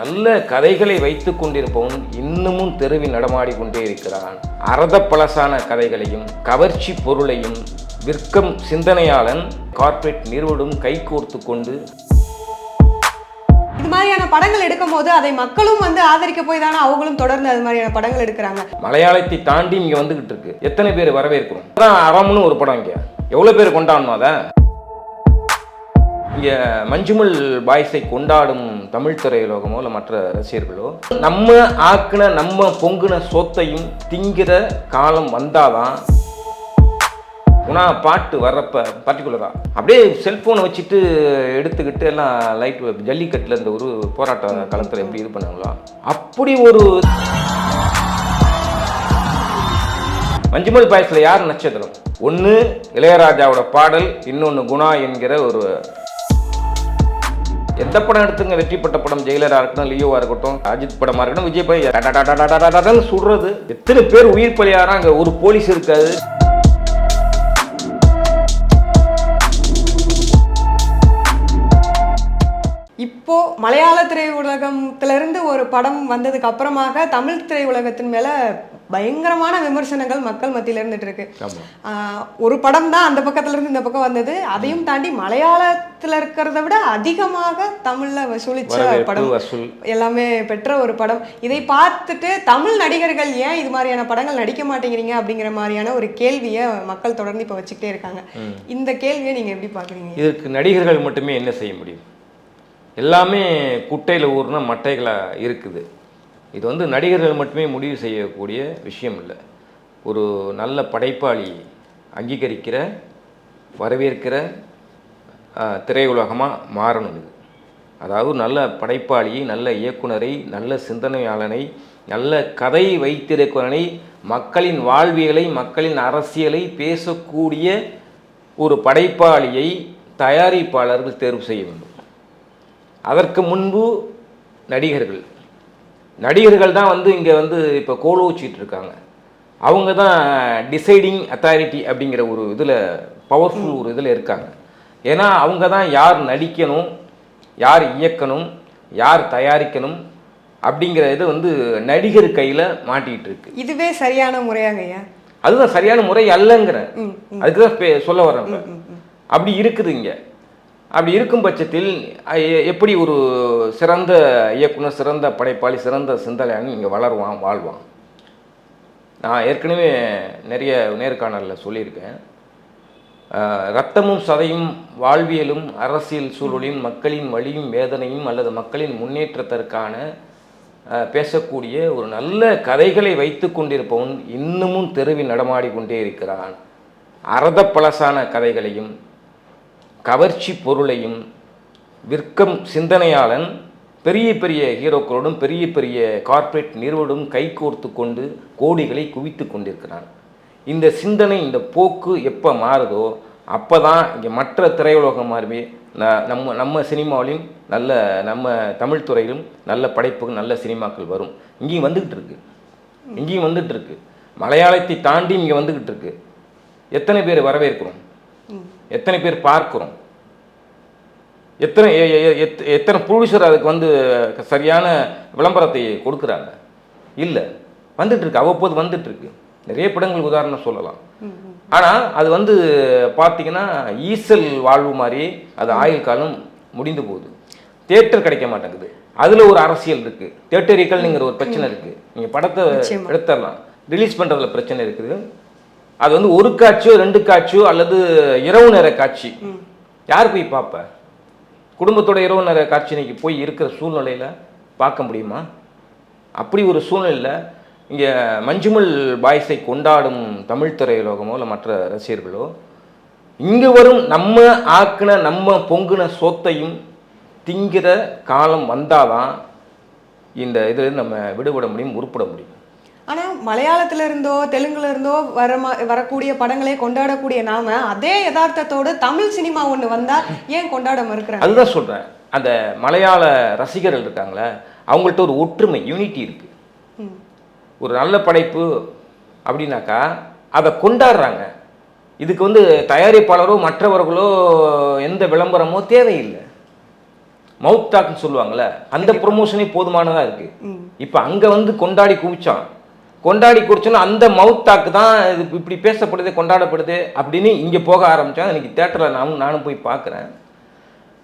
நல்ல கதைகளை வைத்து கொண்டிருப்பவன் இன்னமும் தெருவில் நடமாடி கொண்டே இருக்கிறான். அறத பழசான கதைகளையும் கவர்ச்சி பொருளையும் விற்கும் சிந்தனையாளன் கார்ப்பரேட் நிறுவனம் கைகோர்த்து கொண்டு இது மாதிரியான படங்கள் எடுக்கும் போது அதை மக்களும் வந்து ஆதரிக்க போய் தானே அவங்களும் தொடர்ந்து அது மாதிரியான படங்கள் எடுக்கிறாங்க. மலையாளத்தை தாண்டி இங்க வந்துகிட்டு இருக்கு. எத்தனை பேர் வரவேற்கிறோம்? அறம்னு ஒரு படம் இங்க. எவ்வளவு பேர் கொண்டாடணும் அதை? இங்கே மஞ்சுமல் பாய்ஸை கொண்டாடும் தமிழ் திரையுலகமோ இல்லை மற்ற ரசிகர்களோ நம்ம ஆக்கின நம்ம பொங்குன சொத்தையும் திங்கிற காலம் வந்தாதான் உனா பாட்டு வர்றப்ப பர்டிகுலராக அப்படியே செல்ஃபோனை வச்சுட்டு எடுத்துக்கிட்டு எல்லாம் லைட் ஜல்லிக்கட்டில் இந்த ஒரு போராட்ட காலத்தில் எப்படி இது பண்ணாங்களோ அப்படி ஒரு மஞ்சுமல் பாயசில் யார் நட்சத்திரம்? ஒன்று இளையராஜாவோட பாடல் இன்னொன்று குணா என்கிற ஒரு எந்த படம் எடுத்துங்க வெற்றி பெற்ற படம் ஜெயிலராக இருக்கட்டும் லியோவாக இருக்கட்டும் அஜித் படமாக இருக்கட்டும் விஜய் பையன் சுடுறது எத்தனை பேர் உயிர் பலியாரா அங்கே ஒரு போலீஸ் இருக்காது இப்போ மலையாள திரையுலகத்திலிருந்து ஒரு படம் வந்ததுக்கு அப்புறமாக தமிழ் திரையுலகத்தின் மேல பயங்கரமான விமர்சனங்கள் மக்கள் மத்தியில இருந்துட்டு இருக்கு. ஒரு படம் தான் அந்த பக்கத்துல இருந்து இந்த பக்கம் வந்தது. அதையும் தாண்டி மலையாளத்துல இருக்கிறத விட அதிகமாக தமிழ்ல வசூலிச்ச படம் எல்லாமே பெற்ற ஒரு படம். இதை பார்த்துட்டு தமிழ் நடிகர்கள் ஏன் இது மாதிரியான படங்கள் நடிக்க மாட்டேங்கிறீங்க அப்படிங்கிற மாதிரியான ஒரு கேள்வியை மக்கள் தொடர்ந்து இப்போ வச்சுக்கிட்டே இருக்காங்க. இந்த கேள்வியை நீங்க எப்படி பாக்குறீங்க இதற்கு நடிகர்கள் மட்டுமே என்ன செய்ய முடியும்? எல்லாமே குட்டையில் ஊர்ன மட்டைகளாக இருக்குது. இது வந்து நடிகர்கள் மட்டுமே முடிவு செய்யக்கூடிய விஷயம் இல்லை. ஒரு நல்ல படைப்பாளி அங்கீகரிக்கிற வரவேற்கிற திரையுலகமாக மாறணும் இது. அதாவது நல்ல படைப்பாளி நல்ல இயக்குனரை நல்ல சிந்தனையாளனை நல்ல கதை வைத்திருக்கிறவனை மக்களின் வாழ்வியலை மக்களின் அரசியலை பேசக்கூடிய ஒரு படைப்பாளியை தயாரிப்பாளர்கள் தேர்வு செய்ய வேண்டும். அதற்கு முன்பு நடிகர்கள். நடிகர்கள் தான் வந்து இங்கே வந்து இப்போ கோலோச்சிட்டு இருக்காங்க. அவங்க தான் டிசைடிங் அத்தாரிட்டி அப்படிங்கிற ஒரு இதில் பவர்ஃபுல் ஒரு இதில் இருக்காங்க. ஏன்னா அவங்க தான் யார் நடிக்கணும் யார் இயக்கணும் யார் தயாரிக்கணும் அப்படிங்கிற இது வந்து நடிகர் கையில் மாட்டிக்கிட்டு இருக்கு. இதுவே சரியான முறையாங்க ஐயா. அதுதான் சரியான முறை அல்லங்கிறேன் ம், அதுக்கு தான் சொல்ல வரேன். அப்படி இருக்குது இங்க. அப்படி இருக்கும் பட்சத்தில் எப்படி ஒரு சிறந்த இயக்குனர் சிறந்த படைப்பாளி சிறந்த சிந்தனையாளன் இங்கே வளருவான் வாழ்வான்? நான் ஏற்கனவே நிறைய நேர்காணலில் சொல்லியிருக்கேன். ரத்தமும் சதையும் வாழ்வியலும் அரசியல் சூழலின் மக்களின் வலியும் வேதனையும் அல்லது மக்களின் முன்னேற்றத்திற்கான பேசக்கூடிய ஒரு நல்ல கதைகளை வைத்து கொண்டிருப்பவன் இன்னமும் தெருவில் நடமாடி கொண்டே இருக்கிறான். அறத பழசான கதைகளையும் கவர்ச்சி பொருளையும் விற்கும் சிந்தனையாளன் பெரிய பெரிய ஹீரோக்களோடும் பெரிய பெரிய கார்ப்பரேட் நிறுவனம் கைகோர்த்து கொண்டு கோடிகளை குவித்து கொண்டிருக்கிறான். இந்த சிந்தனை இந்த போக்கு எப்போ மாறுதோ அப்போ தான் இங்கே மற்ற திரையுலகம் மாறுமே. ந- நம்ம நம்ம சினிமாவிலும் நல்ல நம்ம தமிழ் துறையிலும் நல்ல படைப்புகள் நல்ல சினிமாக்கள் வரும். இங்கேயும் வந்துக்கிட்டு இருக்கு. இங்கேயும் வந்துட்டு இருக்கு. மலையாளத்தை தாண்டி இங்கே வந்துக்கிட்டு இருக்கு. எத்தனை பேர் வரவேற்கிறோம்? எத்தனை பேர் பார்க்கிறோம்? எத்தனை எத்தனை ப்ரொடியூசர் அதுக்கு வந்து சரியான விளம்பரத்தை கொடுக்குறாங்க? இல்லை. வந்துட்டு இருக்கு அவ்வப்போது வந்துட்டு இருக்கு நிறைய படங்கள் உதாரணம் சொல்லலாம். ஆனால் அது வந்து பார்த்தீங்கன்னா ஈசல் வாழ்வு மாதிரி அது ஆயுள் காலம் முடிந்து போகுது. தேட்டர் கிடைக்க மாட்டேங்குது. அதில் ஒரு அரசியல் இருக்கு. தேட்டரிக்கல்ங்கிற ஒரு பிரச்சனை இருக்கு. நீங்கள் படத்தை. எடுத்துடலாம். ரிலீஸ் பண்ணுறதுல பிரச்சனை இருக்குது. அது வந்து ஒரு காட்சியோ ரெண்டு காட்சியோ அல்லது இரவு நேர காட்சி. யார் போய் பார்ப்ப? குடும்பத்தோட இரவு நேர காட்சி இன்னைக்கு போய் இருக்கிற சூழ்நிலையில் பார்க்க முடியுமா? அப்படி ஒரு சூழ்நிலையில் இங்கே மஞ்சுமல் பாய்ஸை கொண்டாடும் தமிழ் திரையுலகமோ இல்லை மற்ற ரசிகர்களோ இங்கே வரும் நம்ம ஆக்குன நம்ம பொங்குன சொத்தையும் திங்கிற காலம் வந்தாதான் இந்த இதில் நம்ம விடுபட முடியும் உருப்பட முடியும். ஆனா மலையாளத்துல இருந்தோ தெலுங்குல இருந்தோ வர வரக்கூடிய படங்களே கொண்டாடக்கூடிய நாம அதே யதார்த்தத்தோடு தமிழ் சினிமா ஒண்ணு வந்தா ஏன் கொண்டாட மறுக்கிறாங்க? அதுதான் சொல்கிறேன் அந்த மலையாள ரசிகர்கள் இருக்காங்களே அவங்கள்ட்ட ஒரு ஒற்றுமை யூனிட்டி இருக்கு. ம். ஒரு நல்ல படைப்பு அப்படின்னாக்கா அதை கொண்டாடுறாங்க. இதுக்கு வந்து தயாரிப்பாளரோ மற்றவர்களோ எந்த விளம்பரமோ தேவையில்லை. மவுத் டாக்னு சொல்லுவாங்கல்ல அந்த ப்ரொமோஷனே போதுமானதா இருக்கு. ம். இப்போ அங்க வந்து கொண்டாடி குவிச்சான். கொண்டாடி குடிச்சோன்னா அந்த மவுத் தாக்கு தான் இது இப்படி பேசப்படுது கொண்டாடப்படுது அப்படின்னு இங்கே போக ஆரம்பித்தோம் இன்றைக்கி தேட்டரில் நானும் நானும் போய் பார்க்குறேன்.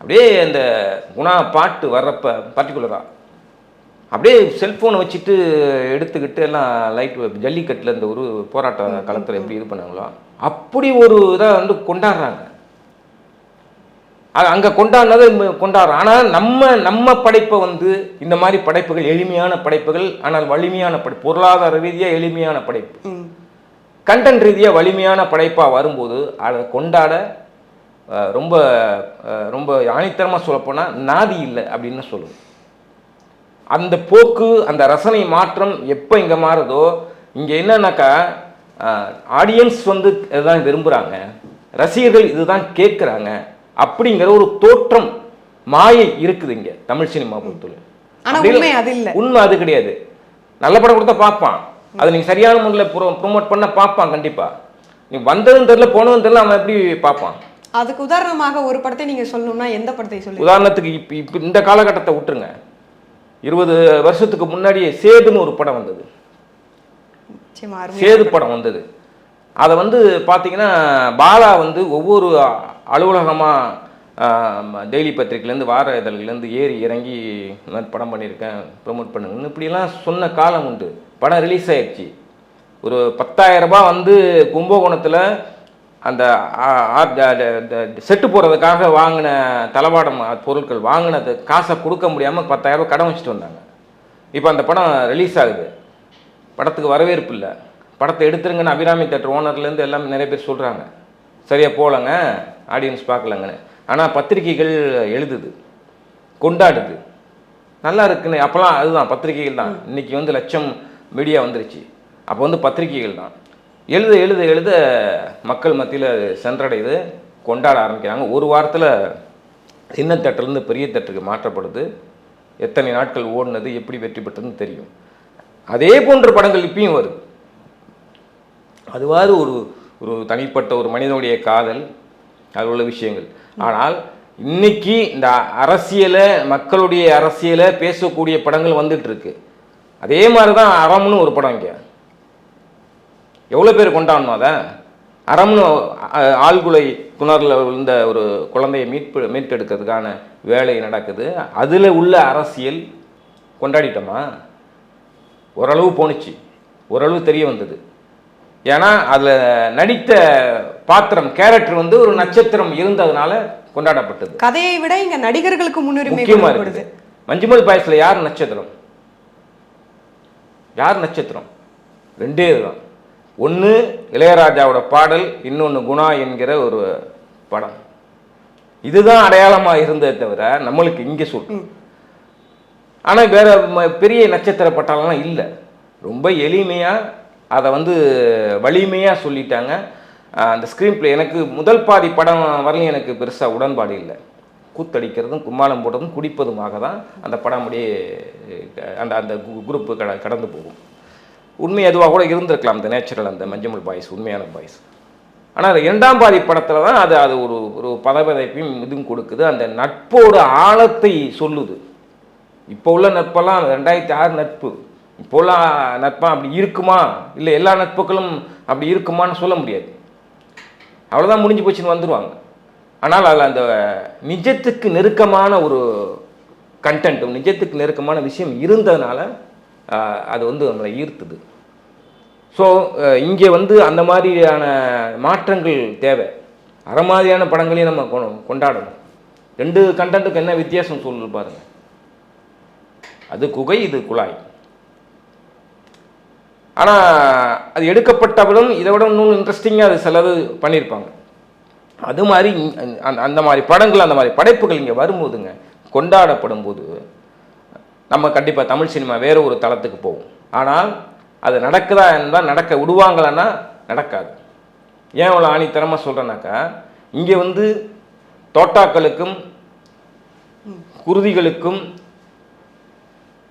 அப்படியே அந்த குணா பாட்டு வர்றப்ப பர்டிகுலராக அப்படியே செல்ஃபோனை வச்சுட்டு எடுத்துக்கிட்டு எல்லாம் லைட் ஜல்லிக்கட்டில் இந்த ஒரு போராட்ட களத்தில் எப்படி இது பண்ணாங்களோ அப்படி ஒரு இதை வந்து கொண்டாடுறாங்க. அங்கே கொண்டாடினது கொண்டாடுறோம். ஆனால் நம்ம நம்ம படைப்பை வந்து இந்த மாதிரி படைப்புகள் எளிமையான படைப்புகள் ஆனால் வலிமையான படை பொருளாதார ரீதியாக எளிமையான படைப்பு. கண்டென்ட் ரீதியாக வலிமையான படைப்பாக வரும்போது அதை கொண்டாட ரொம்ப ரொம்ப ஆணித்தரமாக சொல்லப்போனால் நாதி இல்லை அப்படின்னு சொல்லுவோம். அந்த போக்கு அந்த ரசனை மாற்றம் எப்போ இங்கே மாறுதோ இங்கே என்னன்னாக்கா ஆடியன்ஸ் வந்து இதுதான் விரும்புகிறாங்க ரசிகர்கள் இதுதான் கேட்குறாங்க. அப்படிங்கிற ஒரு தோற்றம் மாயை இருக்குது இங்கே தமிழ் சினிமா பொறுத்தவரை உண்மை அது இல்ல. உண்மை அது கிடையாது. நல்ல படம் கொடுத்தா பார்ப்பான். அதை நீங்க சரியான முறையில் ப்ரோ ப்ரொமோட் பண்ண பார்ப்பான் கண்டிப்பா. நீ வந்ததும் தெரியல போனதும் தெரியல அவன் எப்படி பார்ப்பான்? அதுக்கு உதாரணமாக ஒரு படத்தை நீங்க சொல்லணும்னா எந்த படத்தை சொல்லு உதாரணத்துக்கு இப்போ இப்போ இந்த காலகட்டத்தை விட்டுருங்க. இருபது வருஷத்துக்கு முன்னாடியே சேதுன்னு ஒரு படம் வந்தது. சேது படம் வந்தது. அதை வந்து பார்த்தீங்கன்னா பாலா வந்து ஒவ்வொரு அலுவலகமாக டெய்லி பத்திரிக்கைலேருந்து வார இதழ்கள்லேருந்து ஏறி இறங்கி இந்த மாதிரி படம் பண்ணியிருக்கேன் ப்ரொமோட் பண்ணுங்கன்னு இப்படிலாம் சொன்ன காலம் உண்டு. படம் ரிலீஸ் ஆயிடுச்சு. ஒரு பத்தாயிரரூபா வந்து கும்பகோணத்தில் அந்த செட்டு போடுறதுக்காக வாங்கின தளவாடம் பொருட்கள் வாங்கினது காசை கொடுக்க முடியாமல் பத்தாயிரரூபா கடன் வச்சுட்டு வந்தாங்க. இப்போ அந்த படம் ரிலீஸ் ஆகுது. படத்துக்கு வரவேற்பு இல்லை. படத்தை எடுத்துருங்கன்னு அபிராமி தேட்டர் ஓனர்லேருந்து எல்லாமே நிறைய பேர் சொல்கிறாங்க சரியாக போகலங்க ஆடியன்ஸ் பார்க்கலங்கன்னு. ஆனால் பத்திரிகைகள் எழுதுது கொண்டாடுது. நல்லா இருக்குன்னு அப்போலாம் அதுதான் பத்திரிகைகள் தான். இன்னைக்கு வந்து லட்சம் மீடியா வந்துருச்சு. அப்போ வந்து பத்திரிகைகள் தான். எழுத எழுத எழுத மக்கள் மத்தியில் சென்றடையுது கொண்டாட ஆரம்பிக்கிறாங்க. ஒரு வாரத்தில் சின்ன தேட்டர்லேருந்து பெரிய தேட்டருக்கு மாற்றப்படுது. எத்தனை நாட்கள் ஓடினது எப்படி வெற்றி பெற்றதுன்னு தெரியும். அதே போன்ற படங்கள் இப்பயும் வருது. அதுவாறு ஒரு ஒரு தனிப்பட்ட ஒரு மனிதனுடைய காதல் அது உள்ள விஷயங்கள். ஆனால் இன்னைக்கு இந்த அரசியலை மக்களுடைய அரசியலை பேசக்கூடிய படங்கள் வந்துட்டு இருக்கு அதே மாதிரி தான் அறம்னு ஒரு படம் இங்கே. எவ்வளோ பேர் கொண்டாடணும் அதை? அறம்னு ஆழ்குலை குணரில் விழுந்த ஒரு குழந்தையை மீட்பு மீட்டெடுக்கிறதுக்கான வேலை நடக்குது. அதில் உள்ள அரசியல் கொண்டாடிட்டோமா? ஓரளவு போணுச்சு. ஓரளவு தெரிய வந்தது. ஏன்னா அதில் நடித்த பாத்திரம் கேரக்டர் வந்து ஒரு நட்சத்திரம் இருந்ததுனால கொண்டாடப்பட்டது. கதையை விட இங்க நடிகர்களுக்கு முன்னுரிமை முக்கியமா இருக்குது. மஞ்சுமல் பாயஸில் யார் நட்சத்திரம்? யார் நட்சத்திரம்? ரெண்டே இதுதான். ஒன்று இளையராஜாவோட பாடல் இன்னொன்று குணா என்கிற ஒரு படம். இதுதான் அடையாளமாக இருந்ததே தவிர நம்மளுக்கு இங்கே சொல்றோம். ஆனால் வேற பெரிய நட்சத்திர பட்டாளம்லாம் இல்லை. ரொம்ப எளிமையாக அதை வந்து வலிமையாக சொல்லிட்டாங்க. அந்த ஸ்க்ரீன் பிளே எனக்கு முதல் பாதி படம் வரலையும் எனக்கு பெருசாக உடன்பாடு இல்லை. கூத்தடிக்கிறதும் கும்மாளம் போடுறதும் குடிப்பதுமாக தான் அந்த படம் அப்படியே அந்த அந்த குரூப்பு கட கடந்து போகும். உண்மை அதுவாக கூட இருந்திருக்கலாம் அந்த நேச்சுரல் அந்த மஞ்சமுள் பாய்ஸ் உண்மையான பாய்ஸ். ஆனால் இரண்டாம் பாதி படத்தில் தான் அது அது ஒரு ஒரு பதவிதைப்பையும் இதுவும் கொடுக்குது. அந்த நட்போட ஆழத்தை சொல்லுது. இப்போ உள்ள நட்பெல்லாம் ரெண்டாயிரத்தி ஆறு நட்பு. இப்போல்லாம் நட்பாக அப்படி இருக்குமா? இல்லை எல்லா நட்புகளும் அப்படி இருக்குமான்னு சொல்ல முடியாது. அவ்வளோதான் முடிஞ்சு போச்சுன்னு வந்துடுவாங்க ஆனால் அதில் அந்த நிஜத்துக்கு நெருக்கமான ஒரு கண்டென்ட்டும் நிஜத்துக்கு நெருக்கமான விஷயம் இருந்ததுனால அது வந்து அவங்களை ஈர்த்துது. ஸோ இங்கே வந்து அந்த மாதிரியான மாற்றங்கள் தேவை. அற மாதிரியான படங்களையும் நம்ம கொண்டாடணும். ரெண்டு கண்டென்ட்டுக்கு என்ன வித்தியாசம் சொல்லு பாருங்கள் அது குகை இது குழாய். ஆனால் அது எடுக்கப்பட்டவரும் இதை விட இன்னும் இன்ட்ரெஸ்டிங்காக அது சிலது பண்ணியிருப்பாங்க. அது மாதிரி அந்த அந்த மாதிரி படங்கள் அந்த மாதிரி படைப்புகள் இங்கே வரும்போதுங்க கொண்டாடப்படும் போது நம்ம கண்டிப்பாக தமிழ் சினிமா வேறு ஒரு தளத்துக்கு போகும் ஆனால் அது நடக்குதா என்றால் நடக்க விடுவாங்களான்னா நடக்காது. ஏன் இவ்வளோ ஆணித்தரமாக சொல்கிறேன்னாக்கா இங்கே வந்து தோட்டாக்களுக்கும் குருதிகளுக்கும்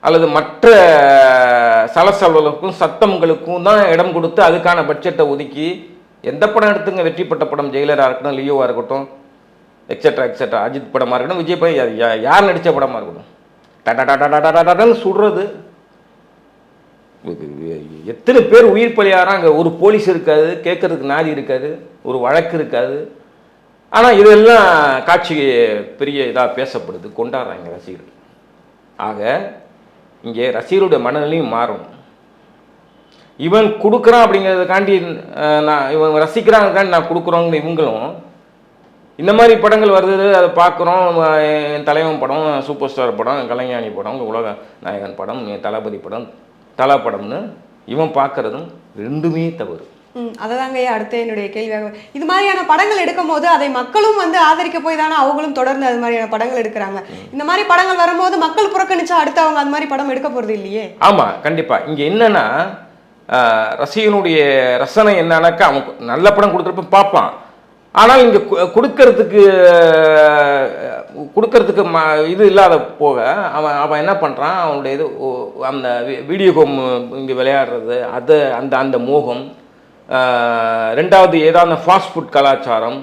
அல்லது மற்ற சலசலவுகளுக்கும் சத்தங்களுக்கும் தான் இடம் கொடுத்து அதுக்கான பட்ஜெட்டை ஒதுக்கி எந்த படம் எடுத்துங்க வெற்றி பெற்ற படம் ஜெயிலராக இருக்கட்டும் லியோவாக இருக்கட்டும் எக்ஸட்ரா எக்ஸெட்ரா அஜித் படமாக இருக்கட்டும் விஜய் படம் யா- யார் நடித்த படமாக இருக்கட்டும். டடா டடா டடா டடான்னு சுடுறது எத்தனை பேர் உயிர் பலியாகிறாங்க ஒரு போலீஸ் இருக்காது கேட்கறதுக்கு நாதி இருக்காது ஒரு வழக்கு இருக்காது. ஆனால் இதெல்லாம் காட்சி பெரிய இதாக பேசப்படுது கொண்டாடுறாங்க ரசிகர்கள். ஆக இங்கே ரசிகருடைய மனநிலையும் மாறும். இவன் கொடுக்குறான் அப்படிங்கிறதுக்காண்டி நான் இவன் ரசிக்கிறாங்கக்காண்டி நான் கொடுக்குறோங்கிற இவங்களும் இந்த மாதிரி படங்கள் வருது அதை பார்க்குறோம் என் தலைவன் படம் சூப்பர் ஸ்டார் படம் கலைஞானி படம் உலக நாயகன் படம் என் தளபதி படம் தலா படம்னு இவன் பார்க்குறதும் ரெண்டுமே தவறு. ம் அததாங்க ஐயா அடுத்த என்னுடைய கேள்வியாக இது மாதிரியான படங்கள் எடுக்கும் போது அதை மக்களும் வந்து ஆதரிக்க போய் தானே அவங்களும் தொடர்ந்து அது மாதிரியான படங்கள் எடுக்கிறாங்க. இந்த மாதிரி படங்கள் வரும்போது மக்கள் புறக்கணிச்சா அடுத்து அவங்க அந்த மாதிரி படம் எடுக்க போறது இல்லையே? ஆமாம் கண்டிப்பாக இங்கே என்னன்னா ரசிகனுடைய ரசனை என்னன்னாக்கா அவன் நல்ல படம் கொடுத்துருப்ப பார்ப்பான். ஆனால் இங்கே கொடுக்கறதுக்கு கொடுக்கறதுக்கு ம இது இல்லாத போக அவன் அவன் என்ன பண்ணுறான் அவனுடைய இது அந்த வீடியோ கேம் இங்கே விளையாடுறது அது அந்த அந்த மோகம் ரெண்டாவது ஏதாவது ஃபாஸ்ட் ஃபுட் கலாச்சாரம்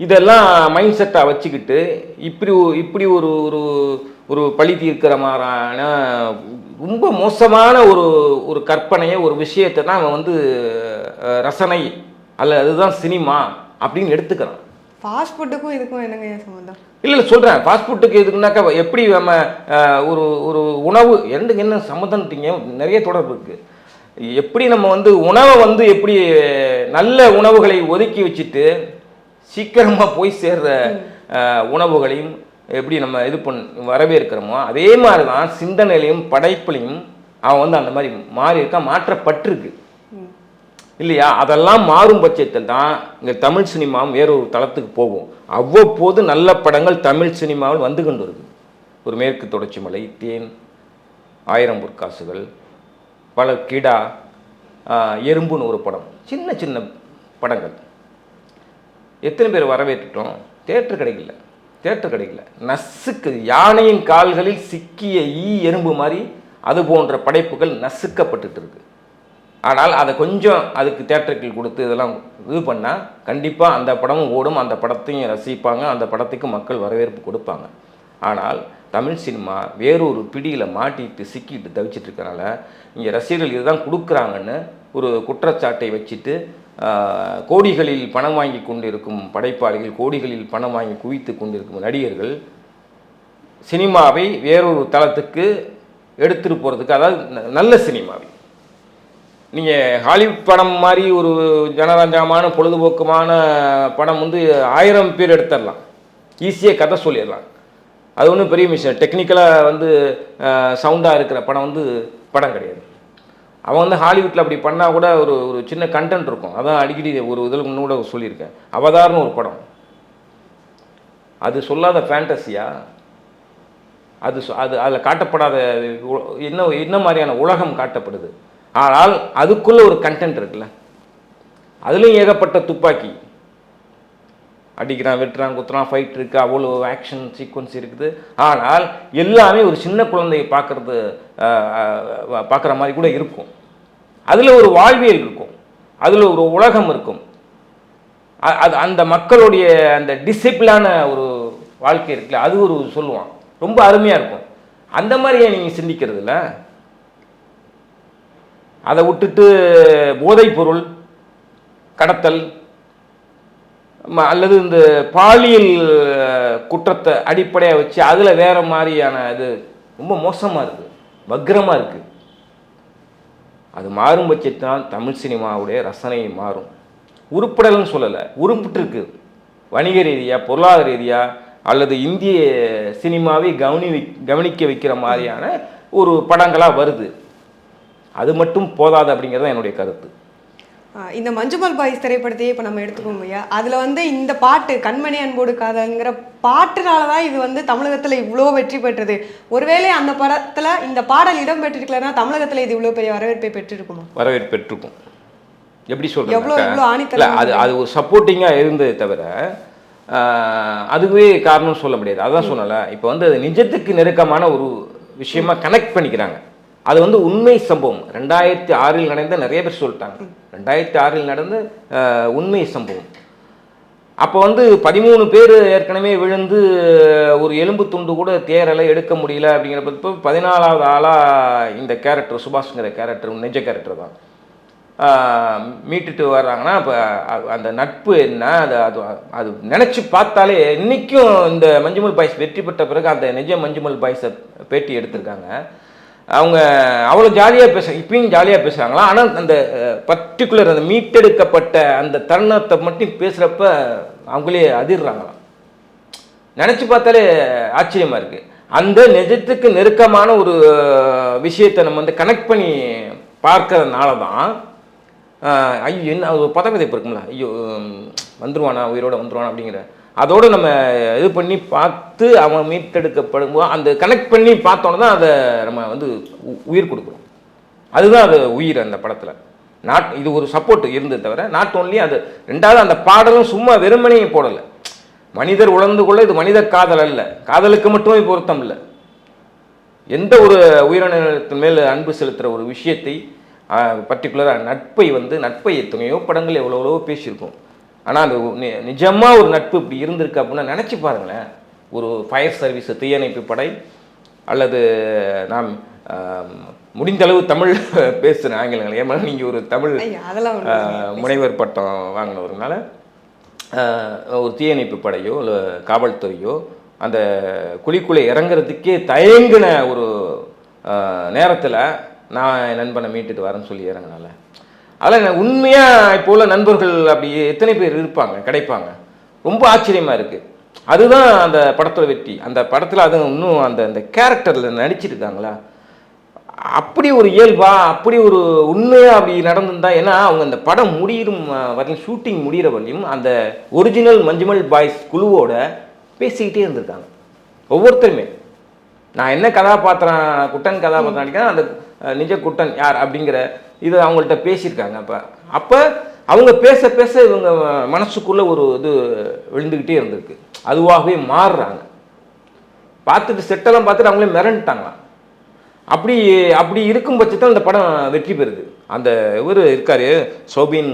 இதெல்லாம் மைண்ட் செட்டாக வச்சுக்கிட்டு இப்படி இப்படி ஒரு ஒரு ஒரு பழி தீர்க்கிற மாதிரியான ரொம்ப மோசமான ஒரு ஒரு கற்பனையை ஒரு விஷயத்தை தான் அவன் வந்து ரசனை அல்ல அதுதான் சினிமா அப்படின்னு எடுத்துக்கிறான். ஃபாஸ்ட் ஃபுட்டுக்கும் இதுக்கும் என்னங்க சம்மந்தம்? இல்லை இல்லை சொல்கிறேன் ஃபாஸ்ட் ஃபுட்டுக்கு எதுக்குனாக்கா எப்படி நம்ம ஒரு ஒரு உணவு ரெண்டுக்கு என்ன சம்மந்தம்ட்டீங்க நிறைய தொடர்பு இருக்குது எப்படி நம்ம வந்து உணவை வந்து எப்படி நல்ல உணவுகளை ஒதுக்கி வச்சுட்டு சீக்கிரமாக போய் சேர்ற உணவுகளையும் எப்படி நம்ம இது பண் வரவேற்கிறோமோ அதே மாதிரி தான் சிந்தனையிலையும் படைப்புலையும் அவன் வந்து அந்த மாதிரி மாறி இருக்கான் மாற்றப்பட்டிருக்கு. இல்லையா? அதெல்லாம் மாறும் பட்சத்தில் தான் இங்கே தமிழ் சினிமாவும் வேறொரு தளத்துக்கு போகும். அவ்வப்போது நல்ல படங்கள் தமிழ் சினிமாவில் வந்து கொண்டு இருக்கு ஒரு மேற்கு தொடர்ச்சி மலை தேன் ஆயிரம் பொற்காசுகள் பல கிடா எறும்புன்னு ஒரு படம். சின்ன சின்ன படங்கள். எத்தனை பேர் வரவேற்றுட்டோம்? தேட்டர் கிடைக்கல. தேட்டர் கிடைக்கல. நசுக்கு யானையின் கால்களில் சிக்கிய ஈ எறும்பு மாதிரி அது போன்ற படைப்புகள் நசுக்கப்பட்டுட்டு இருக்கு. ஆனால் அதை கொஞ்சம் அதுக்கு தேட்டருக்கு கொடுத்து இதெல்லாம் இது பண்ணால் கண்டிப்பாக அந்த படமும் ஓடும். அந்த படத்தையும் ரசிப்பாங்க. அந்த படத்துக்கு மக்கள் வரவேற்பு கொடுப்பாங்க. ஆனால் தமிழ் சினிமா வேறொரு பிடியில் மாட்டிட்டு சிக்கிட்டு தவிச்சிட்டு இருக்கனால இங்கே ரசிகர்கள் இதுதான் கொடுக்குறாங்கன்னு ஒரு குற்றச்சாட்டை வச்சுட்டு கோடிகளில் பணம் வாங்கி கொண்டிருக்கும் படைப்பாளிகள் கோடிகளில் பணம் வாங்கி குவித்து கொண்டிருக்கும் நடிகர்கள் சினிமாவை வேறொரு தளத்துக்கு எடுத்துட்டு போகிறதுக்கு அதாவது ந- நல்ல சினிமாவை. நீங்கள் ஹாலிவுட் படம் மாதிரி ஒரு ஜனரஞ்சகமான பொழுதுபோக்குமான படம் வந்து ஆயிரம் பேர் எடுத்துடலாம் ஈஸியாக கதை சொல்லிடலாம் அது ஒன்றும் பெரிய மிஷின் டெக்னிக்கலாக வந்து சவுண்டாக இருக்கிற படம் வந்து படம் கிடையாது. அவன் வந்து ஹாலிவுட்டில் அப்படி பண்ணால் கூட ஒரு ஒரு சின்ன கண்டென்ட் இருக்கும். அதான் அடிக்கடி ஒரு இதில் முன்னு கூட சொல்லியிருக்கேன். அவதார்னு ஒரு படம். அது சொல்லாத ஃபேண்டஸியா அது அது அதில் காட்டப்படாத என்ன என்ன மாதிரியான உலகம் காட்டப்படுது? ஆனால் அதுக்குள்ளே ஒரு கண்டென்ட் இருக்குல்ல. அதுலேயும் ஏகப்பட்ட துப்பாக்கி. அடிக்கிறான் வெட்டுறான் குத்துறான் ஃபைட் இருக்கு அவ்வளோ ஆக்ஷன் சீக்வன்ஸ் இருக்குது. ஆனால் எல்லாமே ஒரு சின்ன குழந்தையை பார்க்கறது பார்க்குற மாதிரி கூட இருக்கும். அதில் ஒரு வாழ்வியல் இருக்கும். அதில் ஒரு உலகம் இருக்கும். அது அந்த மக்களுடைய அந்த டிசிப்ளான ஒரு வாழ்க்கை இருக்குல்ல அது ஒரு சொல்லுவான். ரொம்ப அருமையாக இருக்கும். அந்த மாதிரியே நீங்கள் சிந்திக்கிறதுல அதை விட்டுட்டு போதைப்பொருள் கடத்தல் அல்லது இந்த பாலியல் குற்றத்தை அடிப்படையாக வச்சு அதில் வேற மாதிரியான இது ரொம்ப மோசமாக இருக்குது வக்ரமாக இருக்குது அது மாறும் பட்சத்தினால் தமிழ் சினிமாவுடைய ரசனை மாறும். உருப்படல்னு சொல்லலை உருப்பிட்டுருக்கு வணிக ரீதியாக பொருளாதார ரீதியாக அல்லது இந்திய சினிமாவை கவனி கவனிக்க வைக்கிற மாதிரியான ஒரு படங்களாக வருது. அது மட்டும் போதாது அப்படிங்கிறது தான் என்னுடைய கருத்து. இந்த மஞ்சுமல் பாய்ஸ் திரைப்படத்தையே இப்போ நம்ம எடுத்துக்கோங்க ஐயா. அதில் வந்து இந்த பாட்டு கண்மணி அன்போடு காதல்ங்கிற பாட்டுனால தான் இது வந்து தமிழகத்தில் இவ்வளோ வெற்றி பெற்றது. ஒருவேளை அந்த படத்தில் இந்த பாடல் இடம் பெற்றிருக்கலன்னா தமிழகத்தில் இது இவ்வளோ பெரிய வரவேற்பை பெற்றிருக்குமா? வரவேற்பு பெற்றிருக்கும். எப்படி எவ்வளோ இவ்வளோ சொல்கிறேன் இல்லை ஆணித்தரம் அது அது ஒரு சப்போர்ட்டிங்காக இருந்ததே தவிர அதுவே காரணம் சொல்ல முடியாது. அதான் சொன்னல இப்போ வந்து அது நிஜத்துக்கு நெருக்கமான ஒரு விஷயமா கனெக்ட் பண்ணிக்கிறாங்க. அது வந்து உண்மை சம்பவம். ரெண்டாயிரத்தி ஆறில் நடந்த நிறைய பேர் சொல்லிட்டாங்க. ரெண்டாயிரத்தி ஆறில் நடந்த உண்மை சம்பவம். அப்போ வந்து பதிமூணு பேர் ஏற்கனவே விழுந்து ஒரு எலும்பு துண்டு கூட தேரலை எடுக்க முடியல அப்படிங்கிறப்ப பதினாலாவது ஆளாக இந்த கேரக்டர் சுபாஷ்ங்கிற கேரக்டர் நிஜ கேரக்டர் தான். மீட்டுட்டு வர்றாங்கன்னா இப்போ அந்த நட்பு என்ன? அது அது அது நினச்சி பார்த்தாலே இன்றைக்கும் இந்த மஞ்சுமல் பாய்ஸ் வெற்றி பெற்ற பிறகு அந்த நிஜ மஞ்சுமல் பாய்ஸை பேட்டி எடுத்திருக்காங்க. அவங்க அவ்வளோ ஜாலியாக பேச இப்பயும் ஜாலியாக பேசுகிறாங்களா ஆனால் அந்த பர்டிகுலர் அந்த மீட்டெடுக்கப்பட்ட அந்த தருணத்தை மட்டும் பேசுகிறப்ப அவங்களே அதிர்றாங்களாம். நினச்சி பார்த்தாலே ஆச்சரியமாக இருக்குது அந்த நிஜத்துக்கு நெருக்கமான ஒரு விஷயத்தை நம்ம வந்து கனெக்ட் பண்ணி பார்க்கறதுனால தான் ஐயோ என்ன ஒரு பதவிதைப்பு இருக்கும்ல. ஐயோ வந்துருவானா உயிரோட வந்துருவானா அப்படிங்கிற அதோடு நம்ம இது பண்ணி பார்த்து அவன் மீட்டெடுக்கப்படும் போது அந்த கனெக்ட் பண்ணி பார்த்தோன்னே தான் அதை நம்ம வந்து உ- உயிர் கொடுக்குறோம் அதுதான் அது உயிர் அந்த படத்தில். நாட் இது ஒரு சப்போர்ட் இருந்தது தவிர நாட் ஓன்லி அது ரெண்டாவது அந்த பாடலும் சும்மா வெறுமனையும் போடலை. மனிதர் உணர்ந்து கொள்ள இது மனித காதல் அல்ல. காதலுக்கு மட்டுமே பொருத்தம் இல்லை. எந்த ஒரு உயிரினத்தின் மேல் அன்பு செலுத்துகிற ஒரு விஷயத்தை பர்டிகுலராக நட்பை வந்து நட்பை எத்தனையோ படங்கள் எவ்வளோ எவ்வளோ பேசியிருக்கோம். ஆனால் அது நி- நிஜமா ஒரு நட்பு இப்படி இருந்திருக்கு அப்படின்னா நினச்சி பாருங்களேன். ஒரு ஃபயர் சர்வீஸ் தீயணைப்பு படை அல்லது நாம் ஆம், முடிந்த அளவு தமிழ் பேசுகிறேன் ஆங்கிலங்கள். ஏன்னா நீங்கள் ஒரு தமிழ் முனைவர் பட்டம் வாங்கினவருனால ஒரு தீயணைப்பு படையோ இல்லை காவல்துறையோ அந்த குழிக்குள்ளே இறங்குறதுக்கே தயங்கின ஒரு நேரத்தில் நான் என் நண்பனை மீட்டுட்டு வரேன்னு சொல்லி இறங்கினால. அதில் உண்மையாக இப்போ உள்ள நண்பர்கள் அப்படி எத்தனை பேர் இருப்பாங்க கிடைப்பாங்க? ரொம்ப ஆச்சரியமாக இருக்குது அதுதான் அந்த படத்தோட வெற்றி. அந்த படத்தில் அது இன்னும் அந்த அந்த கேரக்டரில் நடிச்சிருக்காங்களா? அப்படி ஒரு இயல்பா அப்படி ஒரு உண்மையாக அப்படி நடந்திருந்தா ஏன்னா அவங்க அந்த படம் முடியும் வரையும் ஷூட்டிங் முடிகிற வரையும் அந்த ஒரிஜினல் மஞ்சுமல் பாய்ஸ் குழுவோட பேசிக்கிட்டே இருந்திருக்காங்க. ஒவ்வொருத்தருமே. நான் என்ன கதாபாத்திரம் குட்டன் கதாபாத்திரம் நடிக்கிறேன் அந்த நிஜ குட்டன் யார் அப்படிங்கிற இது அவங்கள்ட்ட பேசியிருக்காங்க. அப்போ அப்போ அவங்க பேச பேச இவங்க மனசுக்குள்ள ஒரு இது விழுந்துக்கிட்டே இருந்திருக்கு. அதுவாகவே மாறுறாங்க. பார்த்துட்டு செட்டெல்லாம் பார்த்துட்டு அவங்களே மிரண்டுட்டாங்களாம். அப்படி அப்படி இருக்கும் பட்சத்தில் அந்த படம் வெற்றி பெறுது. அந்த இவர் இருக்காரு சோபின்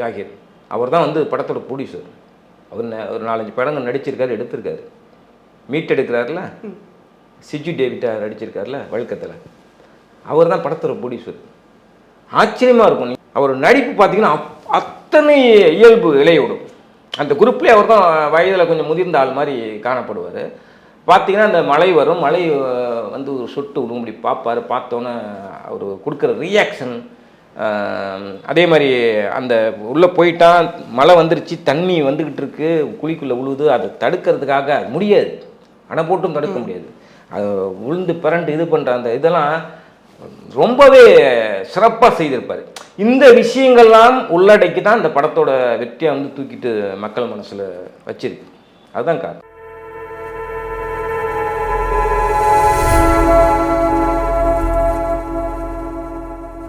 ஜாகிர். அவர் தான் வந்து படத்தோட ப்ரொடியூசர் அவர் ஒரு நாலஞ்சு படங்கள் நடிச்சிருக்காரு எடுத்திருக்காரு. மீட் எடுக்கிறாருல? சிஜு டேவிட்டா நடிச்சிருக்காருல வழுக்கத்தில். அவர் தான் படத்தோட ப்ரொடியூசர் ஆச்சரியமாக இருக்கும். அவர் நடிப்பு பார்த்தீங்கன்னா அத்தனை இயல்பு இலையோடும். அந்த குரூப்லேயே அவர் தான் வயதில் கொஞ்சம் முதிர்ந்த ஆள் மாதிரி காணப்படுவார். பார்த்தீங்கன்னா அந்த மழை வரும். மழை வந்து ஒரு சொட்டு விடும் இப்படி பார்ப்பார். பார்த்தோன்னே அவர் கொடுக்குற ரியாக்ஷன் அதே மாதிரி அந்த உள்ளே போயிட்டான் மழை வந்துருச்சு. தண்ணி வந்துக்கிட்டு இருக்கு. குழிக்குள்ளே விழுவுது அதை தடுக்கிறதுக்காக முடியாது. அணை போட்டும் தடுக்க முடியாது. அது உளுந்து பிறண்டு இது பண்ணுற அந்த இதெல்லாம் ரொம்பவே சிறப்பாக செய்திருப்பார். இந்த விஷயங்கள்லாம் உள்ளடக்கி தான் இந்த படத்தோட வெற்றியை வந்து தூக்கிட்டு மக்கள் மனசில் வச்சிருக்கு. அதுதான் காரணம்.